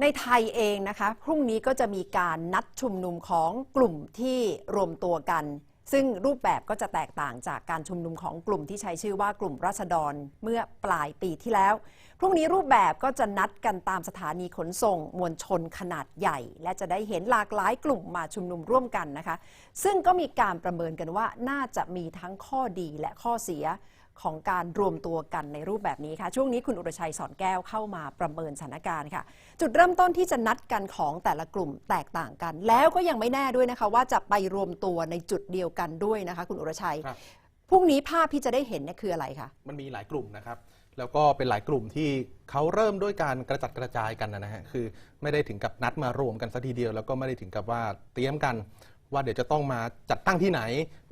ในไทยเองนะคะพรุ่งนี้ก็จะมีการนัดชุมนุมของกลุ่มที่รวมตัวกัน ซึ่งรูปแบบก็จะแตกต่างจากการชุมนุมของกลุ่มที่ใช้ชื่อว่ากลุ่มราษฎรเมื่อปลายปีที่แล้ว พรุ่งนี้รูปแบบก็จะนัดกันตามสถานีขนส่งมวลชนขนาดใหญ่ และจะได้เห็นหลากหลายกลุ่มมาชุมนุมร่วมกันนะคะ ซึ่งก็มีการประเมินกันว่าน่าจะมีทั้งข้อดีและข้อเสีย ของการรวมตัวกันในรูปแบบนี้ค่ะ ช่วงนี้คุณอุรชัยสอนแก้วเข้ามาประเมินสถานการณ์ค่ะ จุดเริ่มต้นที่จะนัดกันของแต่ละกลุ่มแตกต่างกัน แล้วก็ยังไม่แน่ด้วยนะคะ ว่าจะไปรวมตัวในจุดเดียวกันด้วยนะคะ คุณอุรชัยครับ พรุ่งนี้ภาพที่จะได้เห็นเนี่ยคืออะไรคะ มันมีหลายกลุ่มนะครับ แล้วก็เป็นหลายกลุ่มที่เขาเริ่มด้วยการกระจัดกระจายกันนะฮะ คือไม่ได้ถึงกับนัดมารวมกันสัทีเดียว แล้วก็ไม่ได้ถึงกับว่าเตรียมกัน ว่าเดี๋ยวจะต้องมาจัดตั้งที่ไหน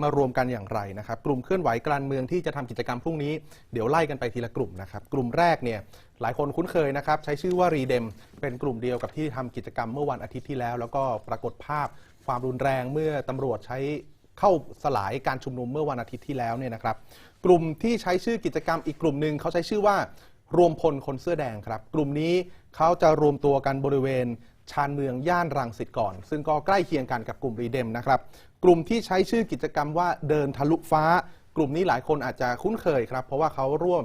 มารวมกันอย่างไรนะครับ กลุ่มเคลื่อนไหวการเมืองที่จะทำกิจกรรมพรุ่งนี้เดี๋ยวไล่กันไปทีละกลุ่มนะครับ กลุ่มแรกเนี่ยหลายคนคุ้นเคยนะครับ ใช้ชื่อว่ารีเดมเป็นกลุ่มเดียวกับที่ทำกิจกรรมเมื่อวันอาทิตย์ที่แล้ว แล้วก็ปรากฏภาพความรุนแรงเมื่อตำรวจใช้เข้าสลายการชุมนุมเมื่อวันอาทิตย์ที่แล้วเนี่ยนะครับ กลุ่มที่ใช้ชื่อกิจกรรมอีกกลุ่มหนึ่งเขาใช้ชื่อว่ารวมพลคนเสื้อแดงครับ กลุ่มนี้เขาจะรวมตัวกันบริเวณ ชานเมืองย่านรังสิตก่อน ซึ่งก็ใกล้เคียงกันกับกลุ่มรีเดมนะครับ กลุ่มที่ใช้ชื่อกิจกรรมว่าเดินทะลุฟ้า กลุ่มนี้หลายคนอาจจะคุ้นเคยครับ เพราะว่าเขาร่วม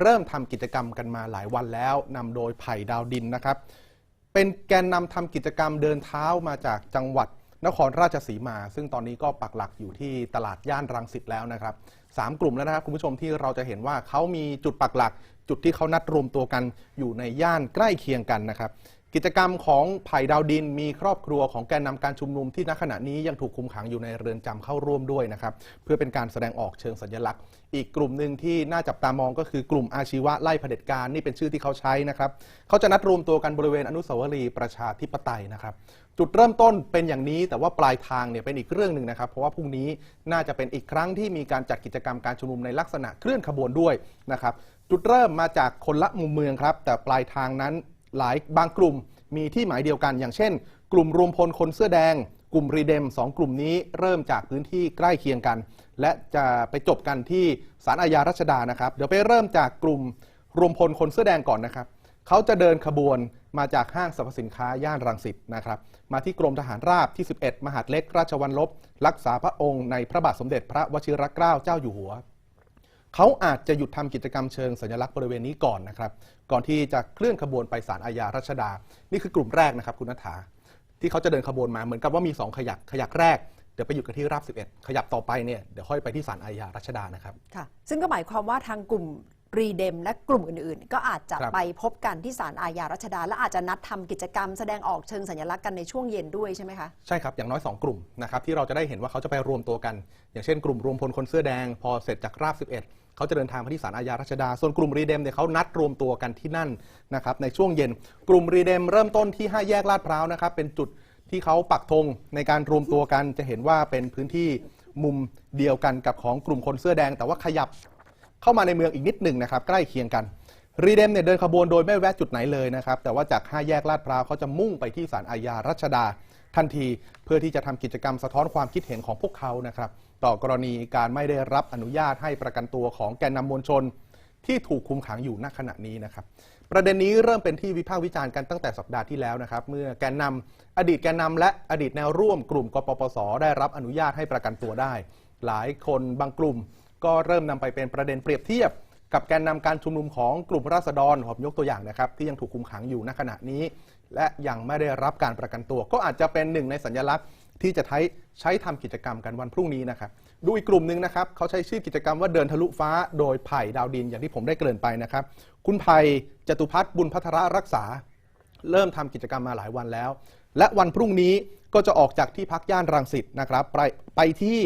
เริ่มทำกิจกรรมกันมาหลายวันแล้วนำโดยไผ่ดาวดินนะครับ เป็นแกนนำทำกิจกรรมเดินเท้ามาจากจังหวัดนครราชสีมา ซึ่งตอนนี้ก็ปักหลักอยู่ที่ตลาดย่านรังสิตแล้วนะครับสามกลุ่มแล้วนะครับคุณผู้ชมที่เราจะเห็นว่าเขามีจุดปักหลัก จุดที่เขานัดรวมตัวกันอยู่ในย่านใกล้เคียงกันนะครับ กิจกรรมของไผ่ดาวดินมีครอบครัวของแกนนำการชุมนุมที่ณขณะนี้ยังถูกคุมขังอยู่ในเรือนจำเข้าร่วมด้วยนะครับ เพื่อเป็นการแสดงออกเชิงสัญลักษณ์ อีกกลุ่มหนึ่งที่น่าจับตามองก็คือกลุ่มอาชีวะไล่เผด็จการนี่เป็นชื่อที่เขาใช้นะครับ เขาจะนัดรวมตัวกันบริเวณอนุสาวรีย์ประชาธิปไตยนะครับ จุดเริ่มต้นเป็นอย่างนี้แต่ว่าปลายทางเนี่ยเป็นอีกเรื่องหนึ่งนะครับ เพราะว่าพรุ่งนี้น่าจะเป็นอีกครั้งที่มีการจัดกิจกรรมการชุมนุมในลักษณะเคลื่อนขบวนด้วยนะครับจุดเริ่มมาจากคนละมุมเมืองครับ แต่ปลายทางนั้น หลายบางกลุ่มมีที่หมายเดียวกัน อย่างเช่น กลุ่มรวมพลคนเสื้อแดง กลุ่มรีเดมสองกลุ่มนี้เริ่มจากพื้นที่ใกล้เคียงกัน และจะไปจบกันที่ศาลอาญารัชดานะครับ เดี๋ยวไปเริ่มจากกลุ่มรวมพลคนเสื้อแดงก่อนนะครับเขาจะเดินขบวนมาจากห้างสรรพสินค้าย่านรังสิตนะครับ มาที่กรมทหารราบที่ 11 มหาดเล็กราชวัลลบ รักษาพระองค์ในพระบาทสมเด็จพระวชิรเกล้าเจ้าอยู่หัว เขาอาจจะหยุดทำกิจกรรมเชิงสัญลักษณ์บริเวณนี้ก่อนนะครับ ก่อนที่จะเคลื่อนขบวนไปศาลอาญารัชดา นี่คือกลุ่มแรกนะครับคุณนัฐาที่เขาจะเดินขบวนมาเหมือนกับว่ามี 2 ขยักขยักแรกเดี๋ยวไปหยุดกันที่ราบ 11 ขยับต่อไปเนี่ยเดี๋ยวค่อยไปที่ศาลอาญารัชดานะครับค่ะซึ่งก็หมายความว่าทางกลุ่มรีเดมและกลุ่มอื่นๆ ก็อาจจะครับไปพบกันที่ศาลอาญารัชดา และอาจจะนัดทำกิจกรรมแสดงออกเชิงสัญลักษณ์กันในช่วงเย็นด้วยใช่ไหมคะ ใช่ครับ อย่างน้อย 2 กลุ่มนะครับที่เราจะได้เห็นว่าเขาจะไปรวมตัวกัน อย่างเช่นกลุ่มรวมพลคนเสื้อแดง พอเสร็จจากราบ 11 เขาจะเดินทางมาที่ศาลอาญารัชดา ส่วนกลุ่มรีเดมเนี่ยเขานัดรวมตัวกันที่นั่นนะครับในช่วงเย็น กลุ่มรีเดมเริ่มต้นที่ 5 แยกลาดพร้าวนะครับเป็นจุดที่เขาปักธงในการรวมตัวกันจะเห็นว่าเป็นพื้นที่มุมเดียวกันกับของกลุ่มคนเสื้อแดง แต่ว่าขยับเข้ามาในเมืองอีกนิดหนึ่งนะครับใกล้เคียงกันรีเดมเนี่ยเดินขบวนโดยไม่แวะจุดไหนเลยนะครับแต่ว่าจาก 5 แยกลาดพร้าวเขาจะมุ่งไปที่ศาลอาญารัชดา ทันที เพื่อที่จะทำกิจกรรมสะท้อนความคิดเห็นของพวกเขานะครับต่อกรณีการไม่ได้รับอนุญาตให้ประกันตัวของแกนนำมวลชน ที่ถูกคุมขังอยู่ณขณะนี้นะครับประเด็นนี้เริ่มเป็นที่วิพากษ์วิจารณ์กันตั้งแต่สัปดาห์ที่แล้วนะครับ เมื่อแกนนำอดีตแกนนำและอดีตแนวร่วมกลุ่มกปปส ได้รับอนุญาตให้ประกันตัวได้ หลายคนบางกลุ่ม ก็เริ่มนำไปเป็นประเด็นเปรียบเทียบ กับแกนนำการชุมนุมของกลุ่มราษฎรผมยกตัวอย่างนะครับ ที่ยังถูกคุมขังอยู่ณขณะนี้ และยังไม่ได้รับการประกันตัว ก็อาจจะเป็นหนึ่งในสัญลักษณ์ที่จะใช้ใช้ทำกิจกรรมกันวันพรุ่งนี้นะครับดูอีกกลุ่มหนึ่งนะครับเขาใช้ชื่อกิจกรรมว่าเดินทะลุฟ้า โดยไผ่ดาวดินอย่างที่ผมได้เกริ่นไปนะครับ คุณไผ่จตุพัฒน์บุญพัทรรักษา เริ่มทำกิจกรรมมาหลายวันแล้ว และวันพรุ่งนี้ก็จะออกจากที่พักย่านรังสิตนะครับไปไปที่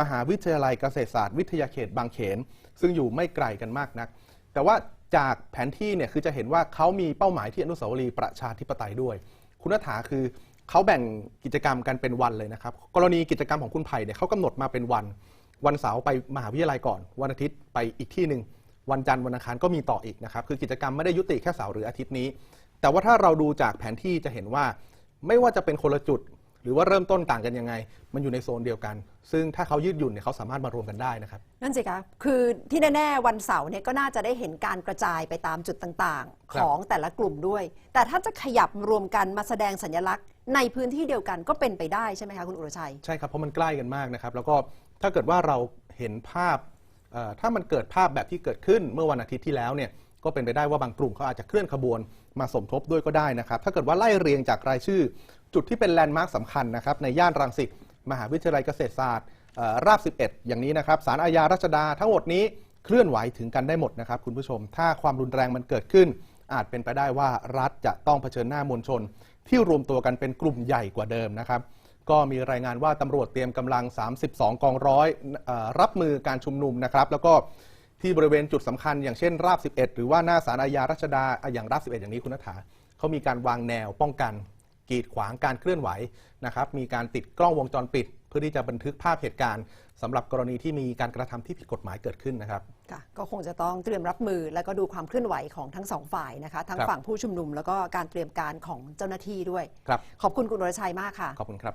มหาวิทยาลัยเกษตรศาสตร์วิทยาเขตบางเขน ซึ่งอยู่ไม่ไกลกันมากนัก แต่ว่าจากแผนที่เนี่ยคือจะเห็นว่าเขามีเป้าหมายที่อนุสาวรีย์ประชาธิปไตยด้วย คุณนัฐาคือเขาแบ่งกิจกรรมกันเป็นวันเลยนะครับ กรณีกิจกรรมของคุณไผ่เนี่ยเขากำหนดมาเป็นวัน วันเสาร์ไปมหาวิทยาลัยก่อน วันอาทิตย์ไปอีกที่หนึ่งวันจันทร์วันอังคารก็มีต่ออีกนะครับ คือกิจกรรมไม่ได้ยุติแค่เสาร์หรืออาทิตย์นี้ แต่ว่าถ้าเราดูจากแผนที่จะเห็นว่า ไม่ว่าจะเป็นคนละจุด หรือว่าเริ่มต้นต่างกันยังไง มันอยู่ในโซนเดียวกัน ซึ่งถ้าเขายืดหยุ่นเนี่ยเขาสามารถมารวมกันได้นะครับ นั่นสิคะคือที่แน่ๆวันเสาร์เนี่ยก็น่าจะได้เห็นการกระจายไปตามจุดต่างๆครัขบองแต่ละกลุ่มด้วย แต่ถ้าจะขยับรวมกันมาแสดงสัญลักษณ์ ในพื้นที่เดียวกันก็เป็นไปได้ใช่ไหมคะคุณอุรชัย ใช่ครับเพราะมันใกล้กันมากนะครับแล้วก็ถ้าเกิดว่าเราเห็นภาพเอ่อถ้ามันเกิดภาพแบบที่เกิดขึ้นเมื่อวันอาทิตย์ที่แล้วเนี่ยก็เป็นไปได้ว่าบางกลุ่มเขาอาจจะเคลื่อนขบวนมาสมทบด้วยก็ได้นะครับ ถ้าเกิดว่าไล่เรียงจากรายชื่อ จุดที่เป็นแลนด์มาร์คสำคัญนะครับในย่านรังสิตมหาวิทยาลัยเกษตรศาสตร์ราบ 11 อย่างนี้นะครับสารอาญารัชดาทั้งหมดนี้เคลื่อนไหวถึงกันได้หมดนะครับ คุณผู้ชม ถ้าความรุนแรงมันเกิดขึ้น อาจเป็นไปได้ว่ารัฐจะต้องเผชิญหน้ามวลชน ที่รวมตัวกันเป็นกลุ่มใหญ่กว่าเดิมนะครับ ก็มีรายงานว่าตำรวจเตรียมกำลัง 32 กองร้อยรับมือการชุมนุมนะครับ แล้วก็ที่บริเวณจุดสำคัญ อย่างเช่น ราบ 11 หรือว่าหน้าศาลอาญารัชดาอะอย่างราบ 11 อย่างนี้คุณนัฐาเขามีการวางแนวป้องกัน กีดขวางการเคลื่อนไหวนะครับ มีการติดกล้องวงจรปิด เพื่อที่จะบันทึกภาพเหตุการณ์สำหรับกรณีที่มีการกระทำที่ผิดกฎหมายเกิดขึ้นนะครับ ค่ะก็คงจะต้องเตรียมรับมือแล้วก็ดูความเคลื่อนไหวของทั้งสองฝ่ายนะคะ ทั้งครับ ฝั่งผู้ชุมนุมแล้วก็การเตรียมการของเจ้าหน้าที่ด้วย ครับ ขอบคุณคุณวรชัยมากค่ะ ขอบคุณครับ